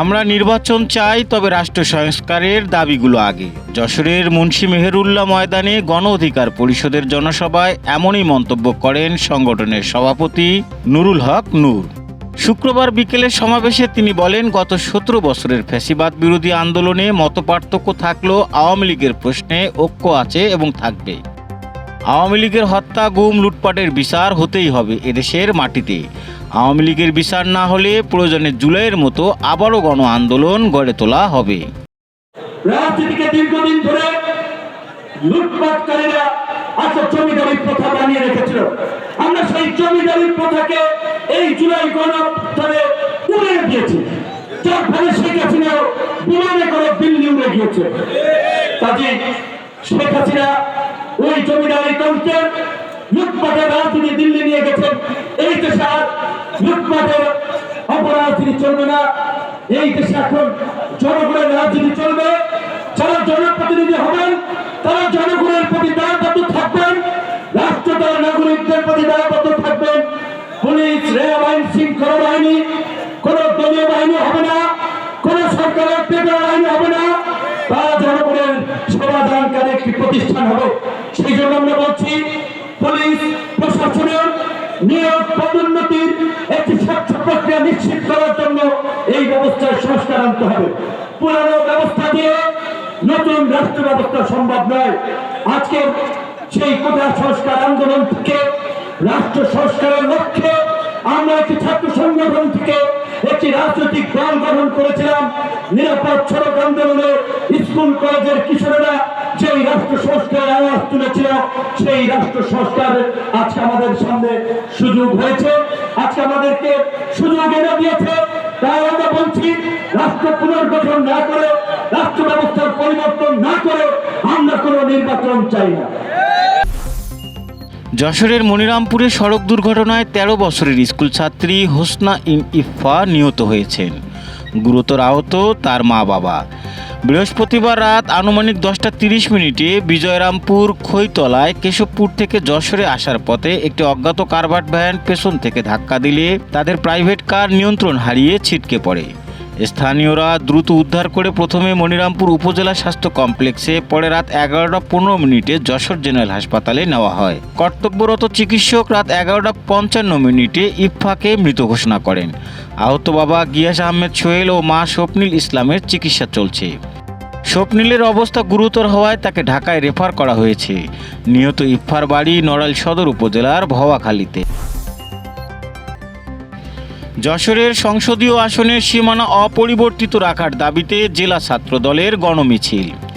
আমরা নির্বাচন চাই, তবে রাষ্ট্র সংস্কারের দাবিগুলো আগে। যশোরের মুন্সী মেহেরুল্লাহ ময়দানে গণ অধিকার পরিষদের জনসভায় এমনই মন্তব্য করেন সংগঠনের সভাপতি নুরুল হক নূর। শুক্রবার বিকেলে সমাবেশে তিনি বলেন, গত সতেরো বছরের ফ্যাসিবাদ বিরোধী আন্দোলনে মতপার্থক্য থাকলেও আওয়ামী লীগের প্রশ্নে ঐক্য আছে এবং থাকবে। আওয়ামী লীগের হত্যা, গুম, লুটপাটের বিচার হতেই হবে এদেশের মাটিতে। আওয়ামী লীগের বিচার না হলে প্রয়োজনে জুলাইয়ের মতো আবারও গণ আন্দোলন গড়ে তোলা হবে। রাজনীতিকে দীর্ঘদিন ধরে লুটপাটকারীরা আচ্ছা জমিদারি প্রথা বানিয়ে রেখেছিল। আমরা সেই জমিদারি প্রথাকে এই জুলাই উড়িয়ে দিয়েছি। যার ফলে শেখ বিমানে করে দিল্লি উড়ে গিয়েছে। কাজে শেখ হাসিনা ওই জমিদারি তন্ত্রের লুটপাটের রাজনীতি দিল্লি নিয়ে গেছেন। এই দেশে আর লুটপাটের অপরাজনীতি চলবে না, এই দেশে এখন জনগণের রাজনীতি চলবে, যারা জনপ্রতিনিধি হবেন, তারা জনগণের প্রতি দায়বদ্ধ থাকবেন রাষ্ট্র তার নাগরিকদের প্রতি দায়বদ্ধ থাকবেন। পুলিশ, রেল আইন, শৃঙ্খলা বাহিনী, কোন দলীয় বাহিনী হবে না, কোন সরকারের পেপার আইন হবে না। তারা জনগণের সেবা দানকারী একটি প্রতিষ্ঠান হবে। সেই জন্য আমরা বলছি, পুলিশ, প্রশাসনের নিয়োগ পদোন্নতির একটি স্বচ্ছ প্রক্রিয়া নিশ্চিত করার জন্য এই ব্যবস্থার সংস্কার আনতে হবে। পুরানো ব্যবস্থা দিয়ে নতুন রাষ্ট্র ব্যবস্থা সম্ভব নয়। আজকে সেই কোটা সংস্কার আন্দোলন থেকে, রাষ্ট্র সংস্কারের লক্ষ্যে আমরা একটি ছাত্র সংগঠন থেকে একটি রাজনৈতিক দল গঠন করেছিলাম। নিরাপদ সড়ক আন্দোলনে স্কুল, কলেজের কিশোরেরা যেই রাষ্ট্র সংস্কারের আওয়াজ তুলেছিল, সেই রাষ্ট্র সংস্কার আজকে আমাদের সামনে সুযোগ হয়েছে। আজকে আমাদেরকে সুযোগ এনে দিয়েছে। তাই আমরা বলছি, রাষ্ট্র পুনর্গঠন না করে, রাষ্ট্র ব্যবস্থার পরিবর্তন না করে আমরা কোনো নির্বাচন চাই না। যশোরের মনিরামপুরে সড়ক দুর্ঘটনায় ১৩ বছরের স্কুল ছাত্রী হোসনা ইন ইফা নিহত হয়েছেন। গুরুতর আহত তার মা বাবা বৃহস্পতিবার রাত আনুমানিক দশটা তিরিশ মিনিটে বিজয়রামপুর খৈতলায় কেশবপুর থেকে যশোরে আসার পথে একটি অজ্ঞাত কারবার ভ্যান পেছন থেকে ধাক্কা দিলে তাদের প্রাইভেট কার নিয়ন্ত্রণ হারিয়ে ছিটকে পড়ে। স্থানীয়রা দ্রুত উদ্ধার করে প্রথমে মনিরামপুর উপজেলা স্বাস্থ্য কমপ্লেক্সে পরে রাত এগারোটা পনেরো মিনিটে যশোর জেনারেল হাসপাতালে নেওয়া হয়। কর্তব্যরত চিকিৎসক রাত এগারোটা পঞ্চান্ন মিনিটে ইফফাকে মৃত ঘোষণা করেন। আহত বাবা গিয়াস আহমেদ সোহেল ও মা স্বপ্নিল ইসলামের চিকিৎসা চলছে। স্বপ্নিলের অবস্থা গুরুতর হওয়ায় তাকে ঢাকায় রেফার করা হয়েছে। নিহত ইফফার বাড়ি নড়াইল সদর উপজেলার ভওয়াখালীতে যশোরের সংসদীয় আসনের সীমানা অপরিবর্তিত রাখার দাবিতে জেলা ছাত্র দলের গণমিছিল।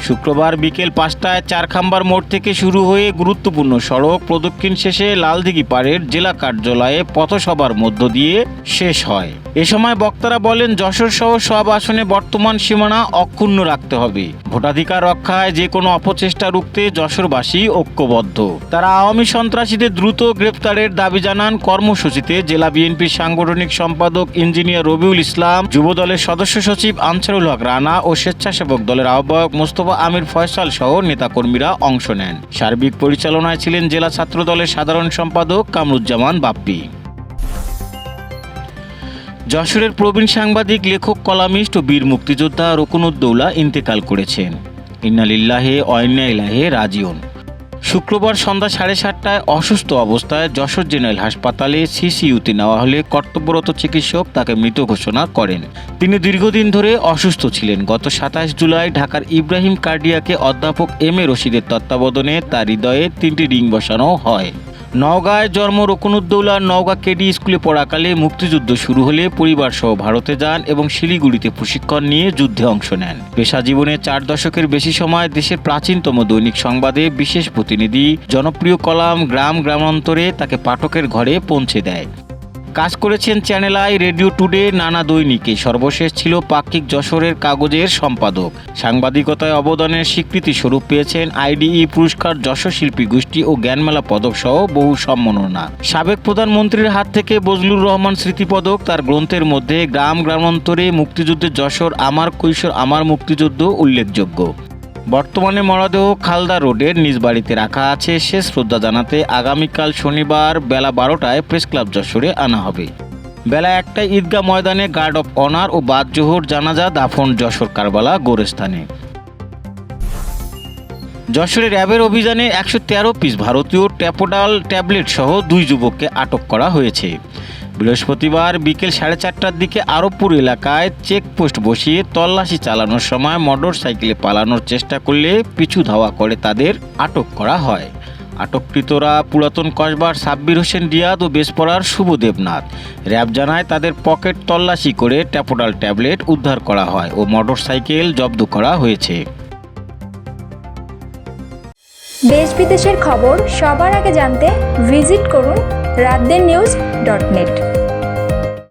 শুক্রবার বিকেল পাঁচটায় চারখাম্বার মোড় থেকে শুরু হয়ে গুরুত্বপূর্ণ সড়ক প্রদক্ষিণ শেষে লালদিঘি পাড়ের জেলা কার্যালয়ে পথসভার মধ্য দিয়ে শেষ হয়। এ সময় বক্তারা বলেন, যশোর সহ সব আসনে বর্তমান সীমানা অক্ষুণ্ণ রাখতে হবে। ভোটাধিকার রক্ষায় যে কোনো অপচেষ্টা রুখতে যশোরবাসী ঐক্যবদ্ধ। তারা আওয়ামী সন্ত্রাসীদের দ্রুত গ্রেপ্তারের দাবি জানান। কর্মসূচিতে জেলা বিএনপির সাংগঠনিক সম্পাদক ইঞ্জিনিয়ার রবিউল ইসলাম যুব দলের সদস্য সচিব আনসারুল হক রানা ও স্বেচ্ছাসেবক দলের আহ্বায়ক মোস্তফা আমির ফয়সাল সহ নেতাকর্মীরা অংশ নেন। সার্বিক পরিচালনায় ছিলেন জেলা ছাত্র দলের সাধারণ সম্পাদক কামরুজ্জামান বাপ্পি। যশোরের প্রবীণ সাংবাদিক, লেখক, কলামিস্ট ও বীর মুক্তিযোদ্ধা রকুনুদ্দৌলা ইন্তেকাল করেছেন। ইন্নালিল্লাহে অয়ন্যা ইলাহে রাজিউন। শুক্রবার সন্ধ্যা সাড়ে সাতটায় অসুস্থ অবস্থায় যশোর জেনারেল হাসপাতালে সিসিইউতে নেওয়া হলে কর্তব্যরত চিকিৎসক তাকে মৃত ঘোষণা করেন। তিনি দীর্ঘদিন ধরে অসুস্থ ছিলেন। গত সাতাশ জুলাই ঢাকার ইব্রাহিম কার্ডিয়াকে অধ্যাপক এম এ রশিদের তত্ত্বাবধানে তার হৃদয়ে তিনটি রিং বসানো হয়। নওগাঁয় জন্ম রকুনুদ্দৌলার নওগাঁ কেডি স্কুলে পড়াকালে মুক্তিযুদ্ধ শুরু হলে পরিবার সহ ভারতে যান এবং শিলিগুড়িতে প্রশিক্ষণ নিয়ে যুদ্ধে অংশ নেন। পেশা জীবনে চার দশকের বেশি সময় দেশের প্রাচীনতম দৈনিক সংবাদে বিশেষ প্রতিনিধি, জনপ্রিয় কলাম গ্রাম গ্রামান্তরে তাকে পাঠকের ঘরে পৌঁছে দেয়। কাজ করেছেন চ্যানেল আই রেডিও টুডে নানা দৈনিকে। সর্বশেষ ছিল পাক্ষিক যশোরের কাগজের সম্পাদক। সাংবাদিকতায় অবদানের স্বীকৃতি স্বরূপ পেয়েছেন আইডিই পুরস্কার যশোর শিল্পী গোষ্ঠী ও জ্ঞানমেলা পদক সহ বহু সম্মাননা। সাবেক প্রধানমন্ত্রীর হাত থেকে বজলুর রহমান স্মৃতিপদক তার গ্রন্থের মধ্যে গ্রাম, গ্রামান্তরে মুক্তিযুদ্ধের যশোর, আমার কৈশোর, আমার মুক্তিযুদ্ধ উল্লেখযোগ্য। বর্তমানে মরদেহ খালদা রোডের নিজ বাড়িতে রাখা আছে। শেষ শ্রদ্ধা জানাতে আগামীকাল শনিবার বেলা বারোটায় প্রেস ক্লাব যশোরে আনা হবে। বেলা একটায় ঈদগাহ ময়দানে গার্ড অফ অনার ও বাদ জোহর জানাজা দাফন যশোর কারবালা গোরস্থানে। যশোরে র্যাবের অভিযানে একশো তেরো পিস ভারতীয় ট্যাপোডাল ট্যাবলেট সহ দুই যুবককে আটক করা হয়েছে। বৃহস্পতিবার বিকেল সাড়ে চারটার দিকে আরবপুর এলাকায় চেকপোস্ট বসিয়ে তল্লাশি চালানোর সময় মোটর সাইকেলে পালানোর চেষ্টা করলে পিছু ধাওয়া করে তাদের আটক করা হয়। আটককৃতরা পুরাতন কসবার সাব্বির হোসেন রিয়াদ ও বেসপড়ার শুভ দেবনাথ র্যাব জানায় তাদের পকেট তল্লাশি করে ট্যাপোডাল ট্যাবলেট উদ্ধার করা হয় ও মোটর সাইকেল জব্দ করা হয়েছে। দেশ বিদেশের খবর সবার আগে জানতে ভিজিট করুন রাতদের নিউজ ডট নেট।